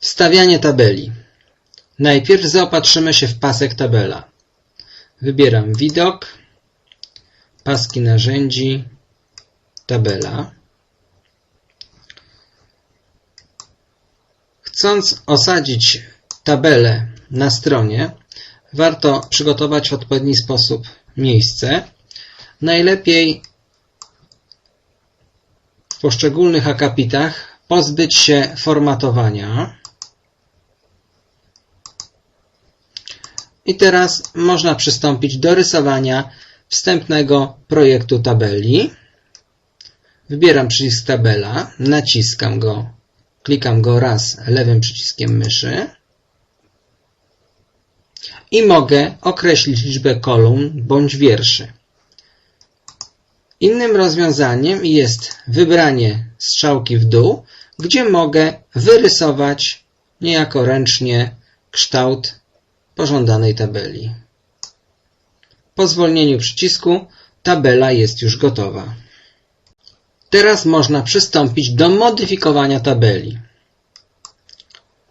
Wstawianie tabeli. Najpierw zaopatrzymy się w pasek tabela. Wybieram widok, paski narzędzi, tabela. Chcąc osadzić tabelę na stronie, warto przygotować w odpowiedni sposób miejsce. Najlepiej w poszczególnych akapitach pozbyć się formatowania. I teraz można przystąpić do rysowania wstępnego projektu tabeli. Wybieram przycisk tabela, naciskam go, klikam go raz lewym przyciskiem myszy i mogę określić liczbę kolumn bądź wierszy. Innym rozwiązaniem jest wybranie strzałki w dół, gdzie mogę wyrysować niejako ręcznie kształt pożądanej tabeli. Po zwolnieniu przycisku tabela jest już gotowa. Teraz można przystąpić do modyfikowania tabeli.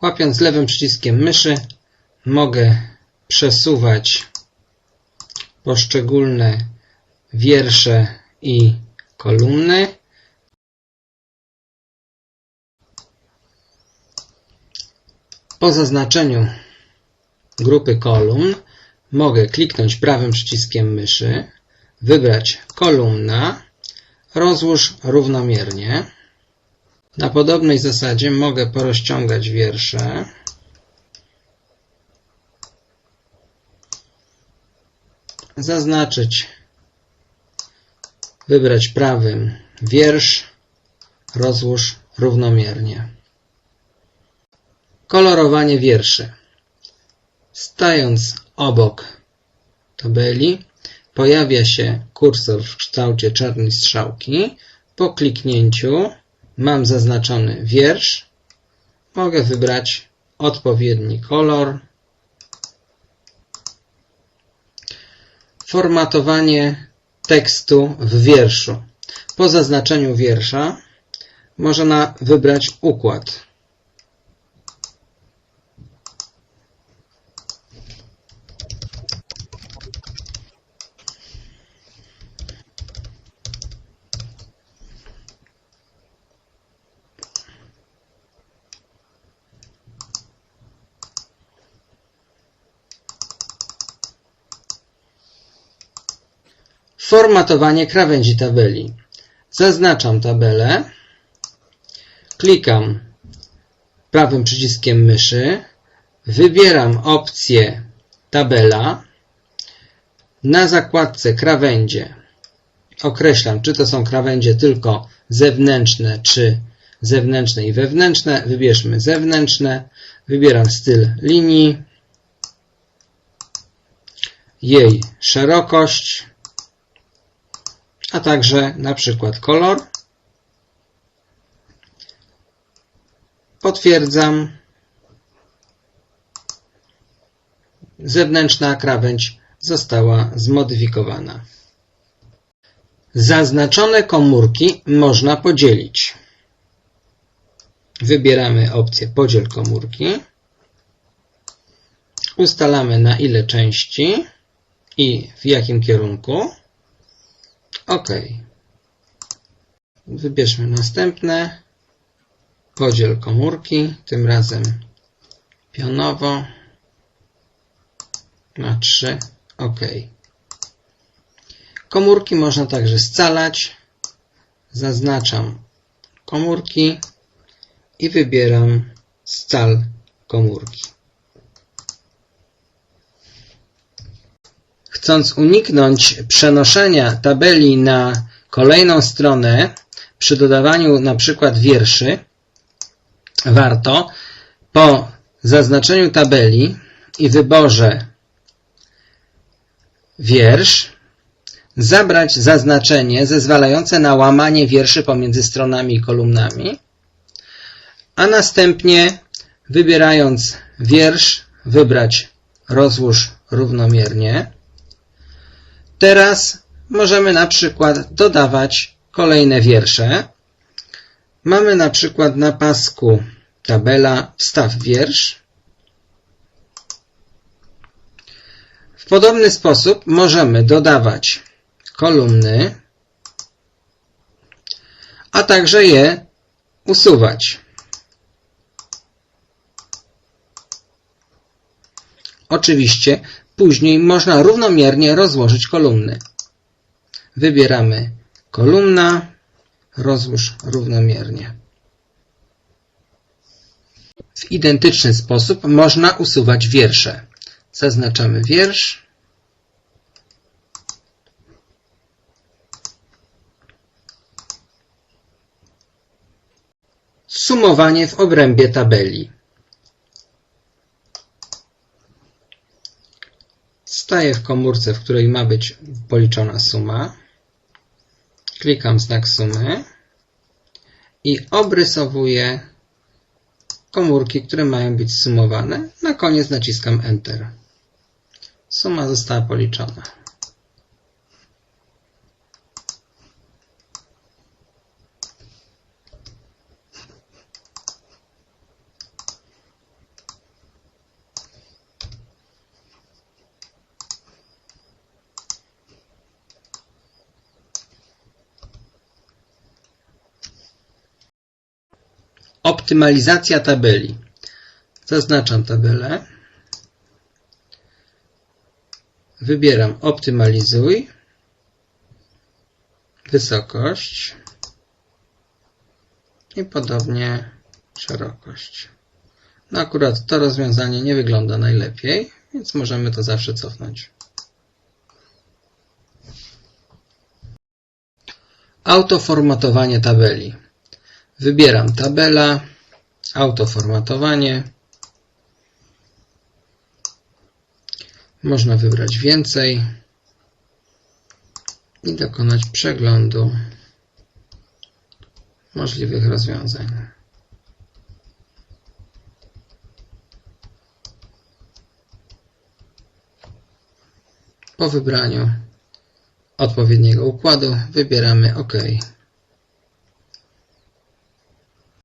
Łapiąc lewym przyciskiem myszy mogę przesuwać poszczególne wiersze i kolumny. Po zaznaczeniu grupy kolumn mogę kliknąć prawym przyciskiem myszy, wybrać kolumna, rozłóż równomiernie. Na podobnej zasadzie mogę porozciągać wiersze. Zaznaczyć, wybrać prawym wiersz, rozłóż równomiernie. Kolorowanie wierszy. Stając obok tabeli, pojawia się kursor w kształcie czarnej strzałki. Po kliknięciu mam zaznaczony wiersz. Mogę wybrać odpowiedni kolor. Formatowanie tekstu w wierszu. Po zaznaczeniu wiersza można wybrać układ. Formatowanie krawędzi tabeli. Zaznaczam tabelę, klikam prawym przyciskiem myszy, wybieram opcję tabela, na zakładce krawędzie określam, czy to są krawędzie tylko zewnętrzne, czy zewnętrzne i wewnętrzne. Wybierzmy zewnętrzne, wybieram styl linii, jej szerokość, a także na przykład kolor. Potwierdzam. Zewnętrzna krawędź została zmodyfikowana. Zaznaczone komórki można podzielić. Wybieramy opcję Podziel komórki. Ustalamy na ile części i w jakim kierunku. OK. Wybierzmy następne. Podziel komórki, tym razem pionowo na 3. OK. Komórki można także scalać. Zaznaczam komórki i wybieram scal komórki. Chcąc uniknąć przenoszenia tabeli na kolejną stronę przy dodawaniu przykład wierszy, warto po zaznaczeniu tabeli i wyborze wiersz zabrać zaznaczenie zezwalające na łamanie wierszy pomiędzy stronami i kolumnami, a następnie wybierając wiersz wybrać rozłóż równomiernie. Teraz możemy na przykład dodawać kolejne wiersze. Mamy na przykład na pasku tabela, wstaw wiersz. W podobny sposób możemy dodawać kolumny, a także je usuwać. Oczywiście później można równomiernie rozłożyć kolumny. Wybieramy kolumna, rozłóż równomiernie. W identyczny sposób można usuwać wiersze. Zaznaczamy wiersz. Sumowanie w obrębie tabeli. Staję w komórce, w której ma być policzona suma. Klikam znak sumy i obrysowuję komórki, które mają być sumowane. Na koniec naciskam Enter. Suma została policzona. Optymalizacja tabeli. Zaznaczam tabelę. Wybieram optymalizuj. Wysokość. I podobnie szerokość. No akurat to rozwiązanie nie wygląda najlepiej, więc możemy to zawsze cofnąć. Autoformatowanie tabeli. Wybieram tabela, autoformatowanie. Można wybrać więcej i dokonać przeglądu możliwych rozwiązań. Po wybraniu odpowiedniego układu wybieramy OK.